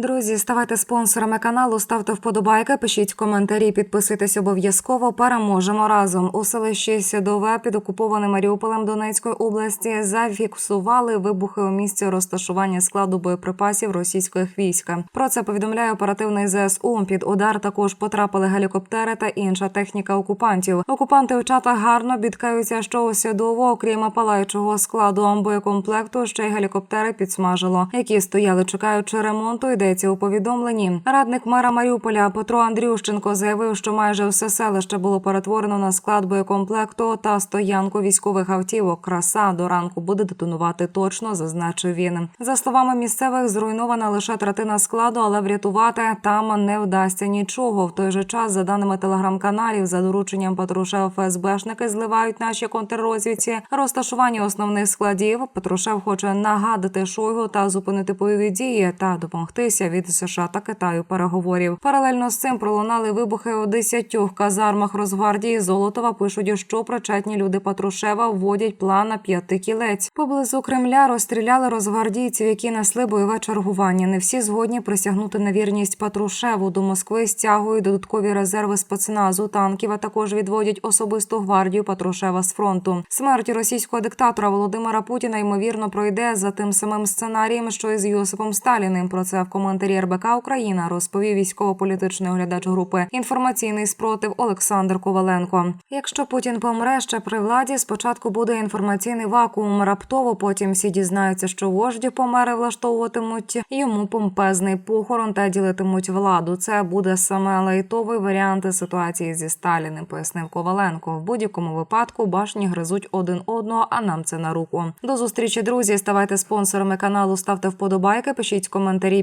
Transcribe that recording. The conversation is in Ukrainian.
Друзі, ставайте спонсорами каналу, ставте вподобайки, пишіть коментарі, підписуйтесь обов'язково. Переможемо разом. У селищі Сядове під окупованим Маріуполем Донецької області зафіксували вибухи у місці розташування складу боєприпасів російських військ. Про це повідомляє оперативний ЗСУ. Під удар також потрапили гелікоптери та інша техніка окупантів. Окупанти у чатах гарно бідкаються, що у Сядово, окрім палаючого складу боєкомплекту, ще й гелікоптери підсмажило, які стояли, чекаючи ремонту. Йдеться у повідомленні. Радник мера Маріуполя Петро Андрющенко заявив, що майже все селище було перетворено на склад боєкомплекту та стоянку військових автівок. Краса до ранку буде детонувати точно, зазначив він. За словами місцевих, зруйнована лише третина складу, але врятувати там не вдасться нічого. В той же час, за даними телеграм-каналів, за дорученням Патрушев ФСБшники зливають наші контррозвідці розташування основних складів. Патрушев хоче нагадати Шойгу та зупинити бойові дії та допомогтися від США та Китаю переговорів. Паралельно з цим пролунали вибухи у десятьох казармах Росгвардії. Золотова пишуть, що причетні люди Патрушева вводять план на п'яти кілець. Поблизу Кремля розстріляли розгвардійців, які несли бойове чергування. Не всі згодні присягнути на вірність Патрушеву. До Москви стягують додаткові резерви спецназу, танків, а також відводять особисту гвардію Патрушева з фронту. Смерть російського диктатора Володимира Путіна ймовірно пройде за тим самим сценарієм, що і з Йосипом Сталіним. Про це в коментарі РБК Україна розповів військово-політичний оглядач групи інформаційний спротив Олександр Коваленко. Якщо Путін помре ще при владі, спочатку буде інформаційний вакуум. Раптово потім всі дізнаються, що вожді помери влаштовуватимуть йому помпезний похорон та ділитимуть владу. Це буде саме лайтовий варіант ситуації зі Сталіним, пояснив Коваленко. В будь-якому випадку башні гризуть один одного, а нам це на руку. До зустрічі, друзі. Ставайте спонсорами каналу, ставте вподобайки, пишіть коментарі,